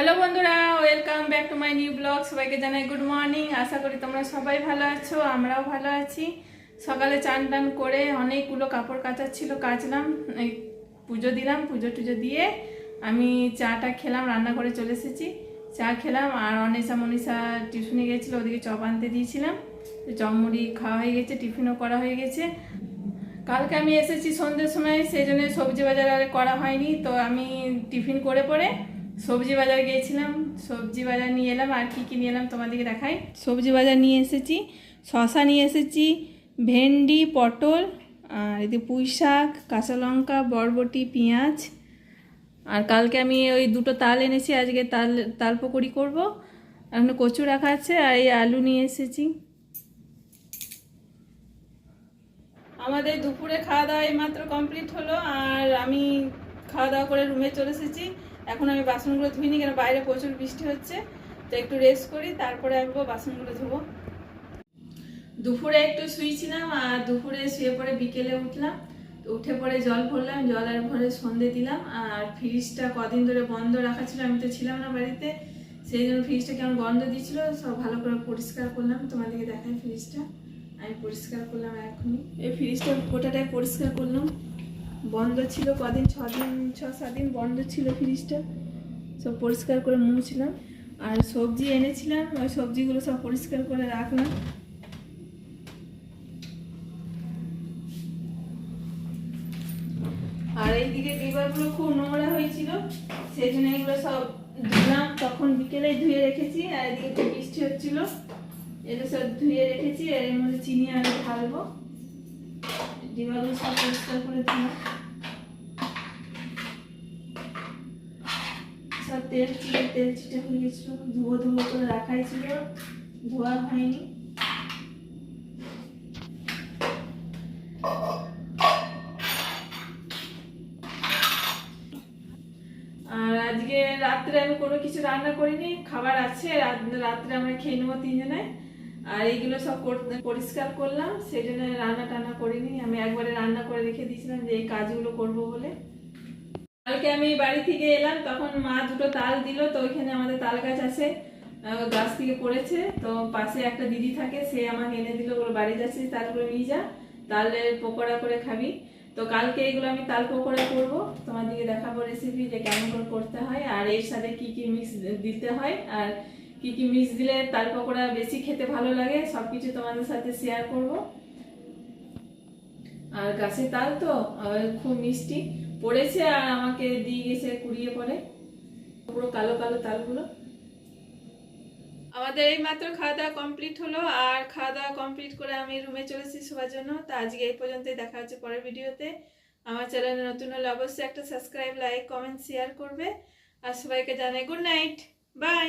Hello বন্ধুরা welcome back to my new blog সবাইকে জানাই গুড মর্নিং আশা করি তোমরা সবাই ভালো আছো, আমরাও ভালো আছি। সকালে চান টান করে অনেকগুলো কাপড় কাচার ছিল কাচলাম পুজো দিলাম, পুজো টুজো দিয়ে আমি চাটা খেলাম রান্না করে চলে এসেছি। চা খেলাম আর অনিশা মনীষা টিউশনে গেছিল, ওদিকে চপ আনতে দিয়েছিলাম। চপ মুড়ি খাওয়া হয়ে গেছে, টিফিনও করা হয়ে গেছে। কালকে আমি এসেছি সন্ধ্যের সময়, সেই জন্য সবজি বাজার আর করা হয়নি। তো আমি টিফিন করে পরে সবজি বাজার গিয়েছিলাম সবজি বাজার নিয়ে এলাম আর কি কি নিয়ে এলাম তোমাদেরকে দেখাই। সবজি বাজার নিয়ে এসেছি শশা নিয়ে এসেছি ভেন্ডি পটল আর এদিকে পুঁই শাক কাঁচা লঙ্কা বরবটি পেঁয়াজ। আর কালকে আমি ওই দুটো তাল এনেছি আজকে তাল তাল পকোড়ি করব। এখানে কচু রাখা আছে আর এই আলু নিয়ে এসেছি। আমাদের দুপুরে খাওয়া দাওয়া এইমাত্র কমপ্লিট হলো আর আমি খাওয়া দাওয়া করে রুমে চলে এসেছি। এখন আমি বাসনগুলো ধুইনি কেন? বাইরে প্রচুর বৃষ্টি হচ্ছে, তো একটু রেস্ট করি, তারপরে আসব, বাসনগুলো ধোবো। দুপুরে একটু শুয়েছিলাম আর দুপুরে শুয়ে পরে বিকেলে উঠলাম উঠে পরে জল ভরলাম, জল আর ভরে সন্ধে দিলাম, আর ফ্রিজটা কদিন ধরে বন্ধ রাখা ছিল, আমি তো ছিলাম না বাড়িতে, সেই জন্য ফ্রিজটা কেমন বন্ধ দিয়েছিল সব ভালো করে পরিষ্কার করলাম, তোমাদেরকে দেখাই ফ্রিজটা আমি পরিষ্কার করলাম এখনই। এই ফ্রিজটা গোটাটাই পরিষ্কার করলাম। বন্ধ ছিল কদিন ছ দিন ছ সাত দিন বন্ধ ছিল ফ্রিজটা। সব পরিষ্কার করে মুছলাম। আর সবজি এনেছিলাম, ওই সবজিগুলো সব পরিষ্কার করে রাখলাম। আর এইদিকে ডিবাগুলো খুব নোংরা হয়েছিল সেই জন্য এগুলো সব ধুলাম। তখন বিকেলে ধুয়ে রেখেছি, আর এদিকে বৃষ্টি হচ্ছিল এগুলো সব ধুয়ে রেখেছি, আর এর মধ্যে চিনি আর ঢালবো। ডিবাগুলো সব পরিষ্কার করে দিলাম। সব তেল চিটে তেল চিটে হয়ে গেছিল। ধুবো ধুবো করে রাখাই ছিল। ধোয়া হয়নি। আর আজকে রাত্রে আমি কোনো কিছু রান্না করিনি। খাবার আছে। রাত- রাত্রে আমরা খেয়ে নেব তিনজনে। আর এইগুলো সব কর- পরিষ্কার করলাম, সেই জন্য রান্না টান্না করিনি। আমি একবারে রান্না করে রেখে দিয়েছিলাম যে এই কাজগুলো করব বলে। কালকে আমি বাড়ি থেকে এলাম, তখন মা দুটো তাল দিল, তো ওইখানে আমাদের তাল গাছ আছে গাছ থেকে পড়েছে, তো পাশে একটা দিদি থাকে, সে আমাকে এনে দিল ওগুলো বাড়ি যাচ্ছে তালগুলো নিয়ে যা, তালের পকোড়া করে খাবি। তো কালকে এগুলো আমি তাল পকোড়া করব, তোমাদেরকে দেখাবো রেসিপি যে কেমন করে করতে হয়, আর এর সাথে কি কি মিক্স দিতে হয়, আর কি কি মিক্স দিলে তাল পকোড়া বেশি খেতে ভালো লাগে সব কিছু তোমাদের সাথে শেয়ার করব। আর গাছের তাল তো খুব মিষ্টি। পড়েছে আর আমাকে দিয়ে গেছে কুড়িয়ে পরে। পুরো কালো কালো তালগুলো। আমাদের এই মাত্র খাওয়া দাওয়া কমপ্লিট হলো, আর খাওয়া দাওয়া কমপ্লিট করে আমি রুমে চলেছি সবার জন্য। তো আজকে এই পর্যন্তই দেখা হচ্ছে পরের ভিডিওতে। আমার চ্যানেলে নতুন হলে অবশ্যই একটা সাবস্ক্রাইব লাইক কমেন্ট শেয়ার করবে। আর সবাইকে জানাই গুড নাইট বাই